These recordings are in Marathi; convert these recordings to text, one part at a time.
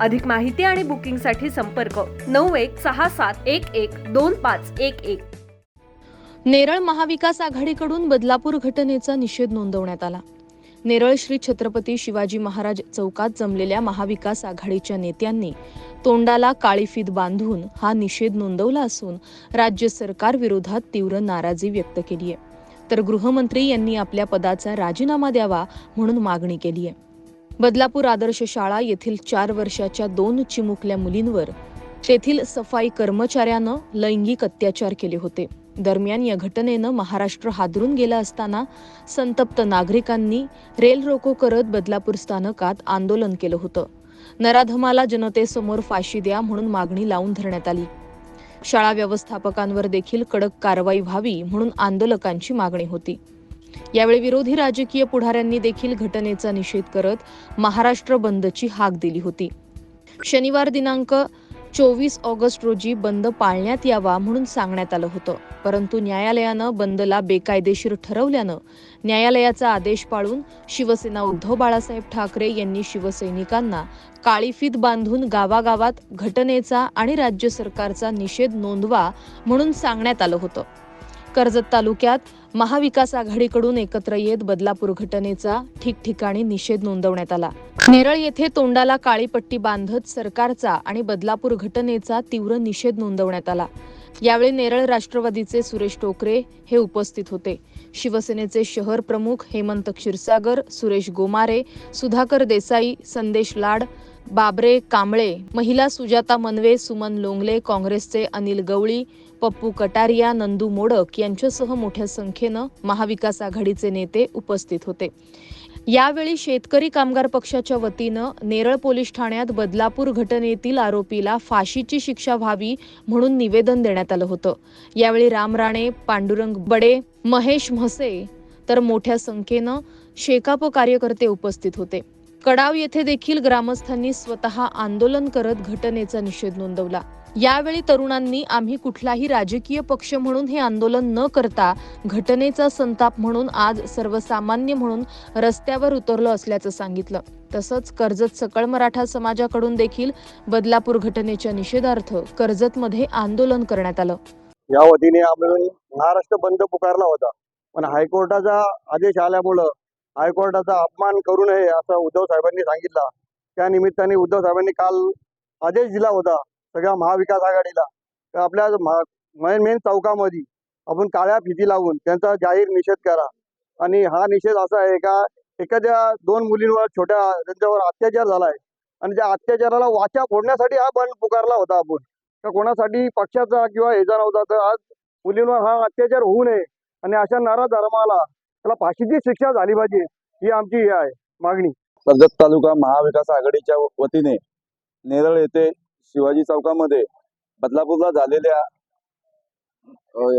अधिक माहिती आणि बुकिंगसाठी संपर्क नऊ एक सहा सात एक एक दोन पाच एक एक. नेरळ महाविकास आघाडीकडून बदलापूर घटनेचा निषेध नोंदवण्यात आला. नेरळ श्री छत्रपती शिवाजी महाराज चौकात जमलेल्या महाविकास आघाडीच्या नेत्यांनी तोंडाला काळीफीत बांधून हा निषेध नोंदवला असून राज्य सरकार विरोधात तीव्र नाराजी व्यक्त केली आहे तर गृहमंत्री यांनी आपल्या पदाचा राजीनामा द्यावा म्हणून मागणी केली आहे बदलापूर आदर्श शाळा येथील चार वर्षाच्या दोन चिमुकल्या मुलींवर तेथील सफाई कर्मचाऱ्यानं लैंगिक अत्याचार केले होते. दरम्यान या घटनेनं महाराष्ट्र हादरून गेला असताना संतप्त नागरिकांनी रेल रोको करत बदलापूर स्थानकात आंदोलन केलं होतं. नराधमाला जनतेसमोर फाशी द्या म्हणून मागणी लावून धरण्यात आली. शाळा व्यवस्थापकांवर देखील कडक कारवाई व्हावी म्हणून आंदोलकांची मागणी होती. यावेळी विरोधी राजकीय पुढाऱ्यांनी देखील घटनेचा निषेध करत महाराष्ट्र बंदची हाक दिली होती. शनिवार दिनांक चोवीस ऑगस्ट रोजी बंद पाळण्यात यावा म्हणून सांगण्यात आलं होतं. परंतु न्यायालयानं बंदला बेकायदेशीर ठरवल्यानं न्यायालयाचा आदेश पाळून शिवसेना उद्धव बाळासाहेब ठाकरे यांनी शिवसैनिकांना काळीफीत बांधून गावागावात घटनेचा आणि राज्य सरकारचा निषेध नोंदवा म्हणून सांगण्यात आलं होतं. कर्जत तालुक्यात महाविकास आघाडीकडून एकत्र येत बदलापूर घटनेचा ठिकठिकाणी निषेध नोंदवण्यात आला. नेरळ येथे तोंडाला काळी पट्टी बांधत सरकारचा आणि बदलापूर घटनेचा तीव्र निषेध नोंदवण्यात आला. यावेळी नेरळ राष्ट्रवादीचे सुरेश टोकरे हे उपस्थित होते. शिवसेनेचे शहर प्रमुख हेमंत क्षीरसागर सुरेश गोमारे सुधाकर देसाई संदेश लाड बाबरे कांबळे महिला सुजाता मनवे सुमन लोंगले काँग्रेसचे अनिल गवळी पप्पू कटारिया नंदू मोडक यांच्यासह मोठ्या संख्येनं महाविकास आघाडीचे नेते उपस्थित होते. यावेळी शेतकरी कामगार पक्षाच्या वतीनं नेरळ पोलीस ठाण्यात बदलापूर घटनेतील आरोपीला फाशीची शिक्षा व्हावी म्हणून निवेदन देण्यात आलं होतं. यावेळी राम राणे पांडुरंग बडे महेश म्हसे तर मोठ्या संख्येनं शेकाप कार्यकर्ते उपस्थित होते. कडाव येथे देखील ग्रामस्थांनी स्वतः आंदोलन करत घटनेचा निषेध नोंदवला. यावेळी तरुणांनी आम्ही कुठलाही राजकीय पक्ष म्हणून हे आंदोलन न करता घटनेचा संताप म्हणून आज सर्वसामान्य म्हणून रस्त्यावर उतरलो असल्याचं सांगितलं. तसंच कर्जत सकळ मराठा समाजाकडून देखील बदलापूर घटनेच्या निषेधार्थ कर्जतमध्ये आंदोलन करण्यात आलं. या वतीने आम्ही महाराष्ट्र बंद पुकारला होता. पण हायकोर्टाचा आदेश आल्यामुळं हायकोर्टाचा अपमान करू नये असं उद्धव साहेबांनी सांगितलं. त्या निमित्ताने उद्धव साहेबांनी काल आदेश दिला होता सगळ्या महाविकास आघाडीला. आपल्या मेन मेन चौकामध्ये आपण काळ्या फिती लावून त्यांचा जाहीर निषेध करा. आणि हा निषेध असा आहे का एखाद्या दोन मुलींवर छोट्या त्यांच्यावर अत्याचार झालाय आणि त्या अत्याचाराला वाचा फोडण्यासाठी हा बंद पुकारला होता आपण. का कोणासाठी पक्षाचा किंवा ह्याचा नव्हता तर आज मुलींवर हा अत्याचार होऊ नये. आणि अशा नरा धर्माला त्याला फाशीची शिक्षा झाली पाहिजे ही आमची हे आहे मागणी. कर्जत तालुका महाविकास आघाडीच्या वतीने नेरळ येथे शिवाजी चौकामध्ये बदलापूरला झालेल्या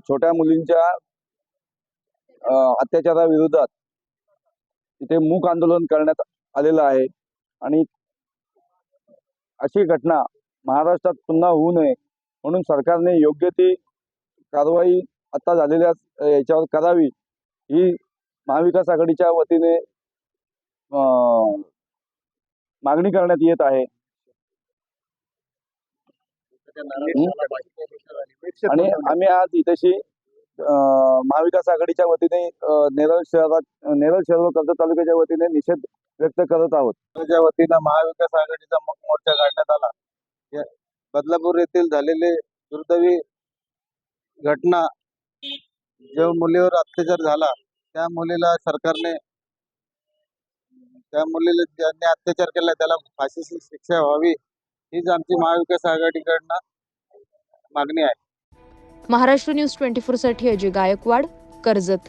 छोट्या मुलींच्या अत्याचाराविरोधात तिथे मूक आंदोलन करण्यात आलेलं आहे आणि अशी घटना महाराष्ट्रात पुन्हा होऊ नये म्हणून सरकारने योग्य ती कारवाई आता झालेल्या याच्यावर करावी ही महाविकास आघाडीच्या वतीने मागणी करण्यात येत आहे. आणि आम्ही आज इथेशी महाविकास आघाडीच्या वतीने नेरळ शहरात नेरळ शहर व कर्जत तालुक्याच्या वतीने निषेध व्यक्त करत आहोत. त्या वतीनं महाविकास आघाडीचा मोर्चा काढण्यात आला. बदलापूर येथील झालेले दुर्दैवी घटना जो मुलीवर अत्याचार झाला त्या मुलीला सरकारने त्या मुलीला ज्यांनी अत्याचार केला त्याला फाशीची शिक्षा व्हावी हीच आमची महाविकास आघाडीकडनं मागणी आहे. महाराष्ट्र न्यूज ट्वेंटी फोरसाठी अजय गायकवाड कर्जत.